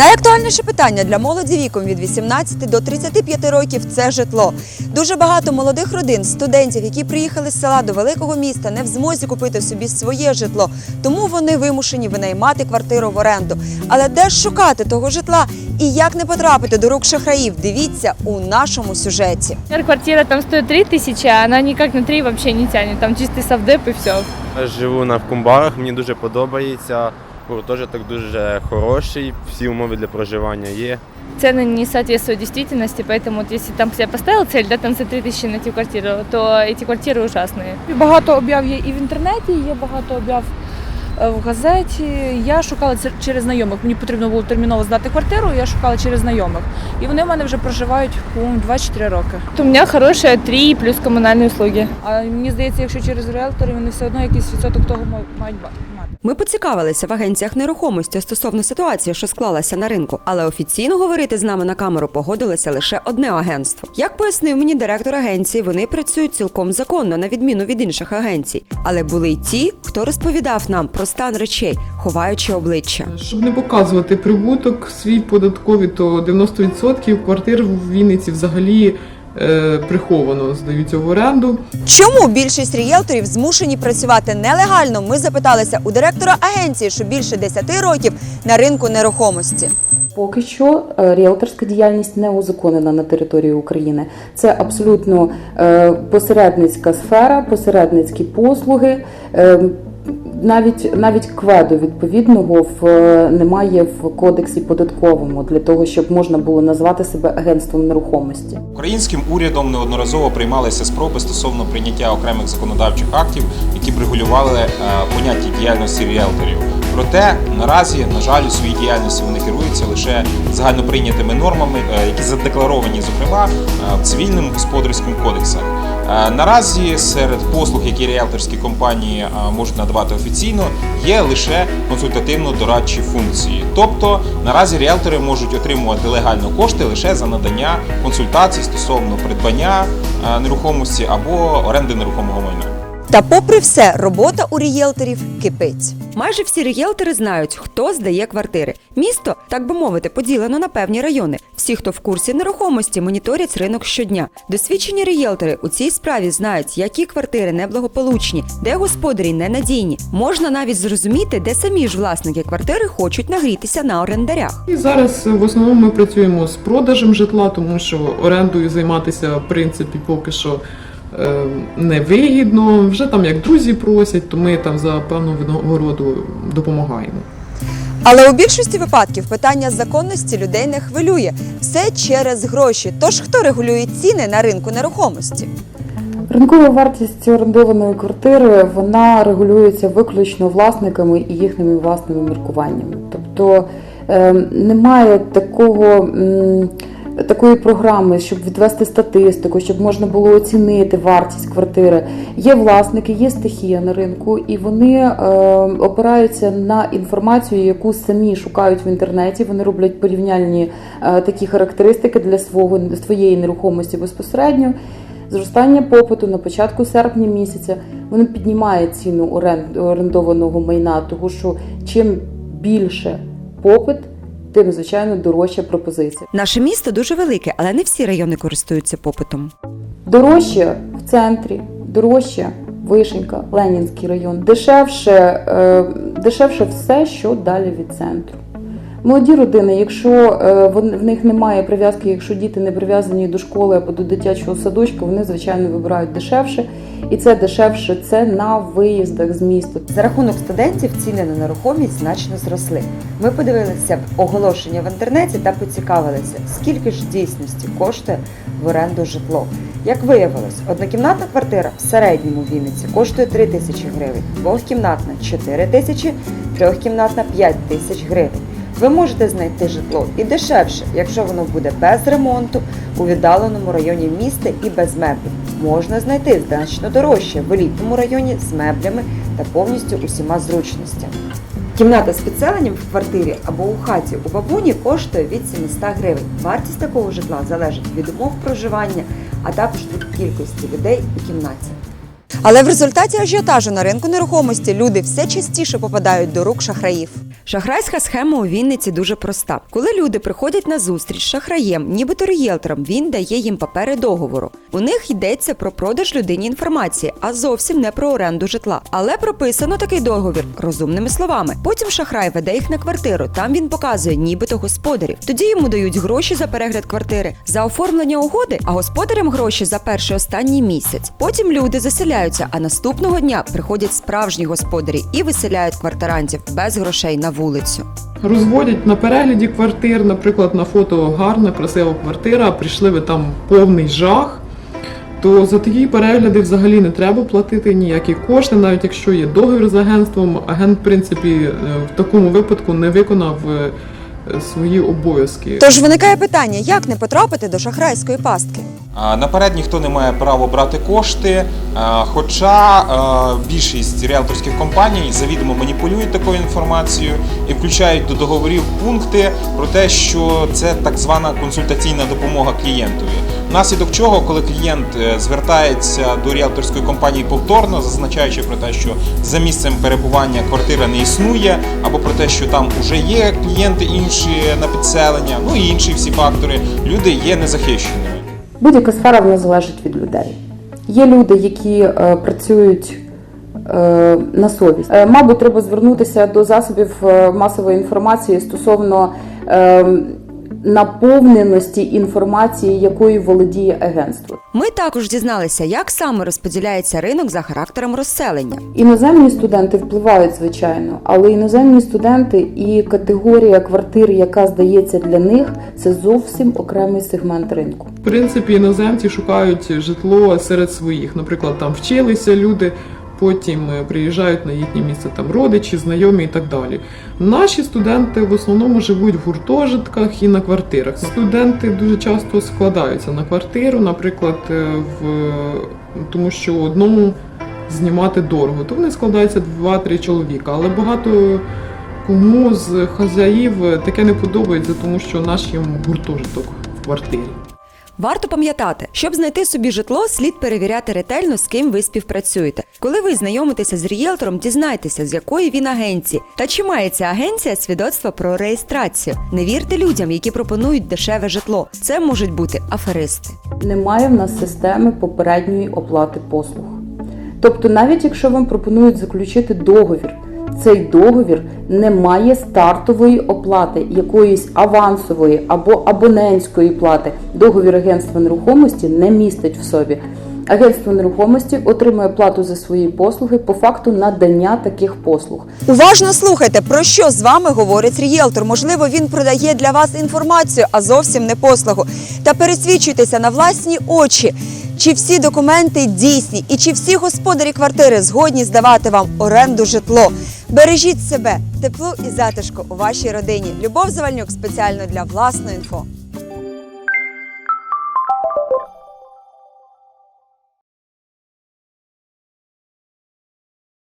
Найактуальніше питання для молоді віком від 18 до 35 років це житло. Дуже багато молодих родин, студентів, які приїхали з села до великого міста, не в змозі купити собі своє житло, тому вони вимушені винаймати квартиру в оренду. Але де ж шукати того житла і як не потрапити до рук шахраїв? Дивіться у нашому сюжеті. Квартира там стоит 3 тысячи, а она никак на 3 вообще не тянет. Там чистый совдеп и все. Я живу на Кумбарах, мені дуже подобається Гуртожиток дуже хороший, всі умови для проживання є. Цены не соответствуют действительности, поэтому вот если там себе поставил цель, да, там за 3 тысячи найти квартиру, то эти квартиры ужасные. Багато обяв є і в інтернеті, є багато обяв е, в газеті. Я шукала це через знайомих. Мені потрібно було терміново здати квартиру, я шукала через знайомих. І вони в мене вже проживають по-моєму, 24 роки. Вот У меня хорошая 3 плюс коммунальные услуги. А мені здається, якщо через риелторів, вони все одно якийсь відсоток того ма- мають ба- мати. Ми поцікавилися в агенціях нерухомості стосовно ситуації, що склалася на ринку, але офіційно говорити з нами на камеру погодилося лише одне агентство. Як пояснив мені директор агенції, вони працюють цілком законно, на відміну від інших агенцій. Але були й ті, хто розповідав нам про стан речей, ховаючи обличчя. Щоб не показувати прибуток свій податковий, то 90% квартир в Вінниці взагалі приховано здаються в оренду. Чому більшість рієлторів змушені працювати нелегально? Ми запиталися у директора агенції, що більше 10 років на ринку нерухомості. Поки що е, ріелторська діяльність не узаконена на території України. Це абсолютно е, посередницька сфера, посередницькі послуги. Навіть навіть кведу відповідного в е, немає в кодексі податковому для того, щоб можна було назвати себе агентством нерухомості. Українським урядом неодноразово приймалися спроби стосовно прийняття окремих законодавчих актів, які б регулювали е, поняття діяльності ріелторів. Проте наразі, на жаль, у своїй діяльності вони керуються лише загальноприйнятими нормами, е, які задекларовані, зокрема, в цивільним господарським кодексах. Е, Наразі серед послуг, які ріелторські компанії е, можуть надавати офіційно, є лише консультативно-дорадчі функції. Тобто наразі ріелтори можуть отримувати легально кошти лише за надання консультацій стосовно придбання е, нерухомості або оренди нерухомого майна. Та попри все, робота у рієлторів кипить. Майже всі рієлтори знають, хто здає квартири. Місто, так би мовити, поділено на певні райони. Всі, хто в курсі нерухомості, моніторять ринок щодня. Досвідчені рієлтори у цій справі знають, які квартири неблагополучні, де господарі ненадійні. Можна навіть зрозуміти, де самі ж власники квартири хочуть нагрітися на орендарях. І зараз е, в основному ми працюємо з продажем житла, тому що орендою займатися в принципі поки що невигідно. Вже там як друзі просять, то ми там за певну винагороду допомагаємо. Але у більшості випадків питання законності людей не хвилює все через гроші. Тож хто регулює ціни на ринку нерухомості? Ринкова вартість орендованої квартири вона регулюється виключно власниками і їхніми власними міркуваннями. Тобто е, немає такого. м, Такої програми, щоб відвести статистику, щоб можна було оцінити вартість квартири. Є власники, є стихія на ринку, і вони е, опираються на інформацію, яку самі шукають в інтернеті. Вони роблять порівняльні е, такі характеристики для свого своєї нерухомості безпосередньо. Зростання попиту на початку серпня місяця воно піднімає ціну орен- орендованого майна, тому що чим більше попит, тим звичайно дорожча пропозиція. Наше місто дуже велике, але не всі райони користуються попитом. Дорожче в центрі, дорожче Вишенька, Ленінський район, дешевше, е, дешевше все, що далі від центру. Молоді родини, якщо е, в них немає прив'язки, якщо діти не прив'язані до школи або до дитячого садочка, вони звичайно вибирають дешевше, і це дешевше це на виїздах з міста. За рахунок студентів ціни на нерухомість значно зросли. Ми подивилися оголошення в інтернеті та поцікавилися, скільки ж дійсності коштує в оренду житло. Як виявилось, однокімнатна квартира в середньому в Вінниці коштує 3 тисячі гривень, двохкімнатна 4 тисячі, трьохкімнатна 5 тисяч гривень. Ви можете знайти житло і дешевше, якщо воно буде без ремонту у віддаленому районі міста і без меблів. Можна знайти значно дорожче в елітному районі з меблями та повністю усіма зручностями. Кімната з підселенням в квартирі або у хаті у бабуні коштує від 700 гривень. Вартість такого житла залежить від умов проживання, а також від кількості людей у кімнаті. Але в результаті ажіотажу на ринку нерухомості люди все частіше попадають до рук шахраїв. Шахрайська схема у Вінниці дуже проста. Коли люди приходять на зустріч з шахраєм, нібито рієлтором, він дає їм папери договору. У них йдеться про продаж людині інформації, а зовсім не про оренду житла. Але прописано такий договір розумними словами. Потім шахрай веде їх на квартиру. Там він показує нібито господарів. Тоді йому дають гроші за перегляд квартири, за оформлення угоди, а господарям гроші за перший останній місяць. Потім люди заселяються, а наступного дня приходять справжні господарі і виселяють квартирантів без грошей на вулицю. Розводять на перегляді квартир, наприклад, на фото гарна, красива квартира, а прийшли ви там повний жах. То за такі перегляди взагалі не треба платити ніякі кошти, навіть якщо є договір з агентством, агент, в принципі, е, в такому випадку не виконав е, свої обов'язки. Тож виникає питання, як не потрапити до шахрайської пастки. Наперед ніхто не має права брати кошти, хоча більшість ріелторських компаній завідомо маніпулюють такою інформацією і включають до договорів пункти про те, що це так звана консультаційна допомога клієнтові. Внаслідок чого, коли клієнт е, звертається до ріелторської компанії повторно, зазначаючи про те, що за місцем перебування квартира не існує, або про те, що там вже є клієнти інші на підселення, ну і інші всі фактори, люди є незахищеними. Будь-яка сфера вона залежить від людей. Є люди, які е, працюють е, на совість. Е, мабуть, треба звернутися до засобів масової інформації стосовно е, наповненості інформації, якою володіє агентство. Ми також дізналися, як саме розподіляється ринок за характером розселення. Іноземні студенти впливають, звичайно, але іноземні студенти і категорія квартир, яка здається для них, це зовсім окремий сегмент ринку. В принципі, іноземці шукають житло серед своїх. Наприклад, там вчилися люди, потім е, приїжджають на їхнє місце там родичі, знайомі і так далі. Наші студенти в основному живуть в гуртожитках і на квартирах. Студенти дуже часто складаються на квартиру, наприклад, е, в тому що одному знімати дорого, то вони складаються 2-3 чоловіка, але багато. Кому з хазяїв таке не подобається, тому що наш їм гуртожиток в квартирі. Варто пам'ятати, щоб знайти собі житло, слід перевіряти ретельно, з ким ви співпрацюєте. Коли ви знайомитеся з рієлтором, дізнайтеся, з якої він агенції та чи має ця агенція свідоцтво про реєстрацію. Не вірте людям, які пропонують дешеве житло. Це можуть бути аферисти. Немає в нас системи попередньої оплати послуг. Тобто, навіть якщо вам пропонують заключити договір, цей договір не має стартової оплати, якоїсь авансової або абонентської плати. Договір агентства нерухомості не містить в собі. Агентство нерухомості отримує плату за свої послуги по факту надання таких послуг. Уважно слухайте, про що з вами говорить рієлтор. Можливо, він продає для вас інформацію, а зовсім не послугу. Та пересвідчуйтеся на власні очі, чи всі документи дійсні і чи всі господарі квартири згодні здавати вам оренду житло. Бережіть себе, тепло і затишку у вашій родині. Любов Завальнюк спеціально для власної інфо.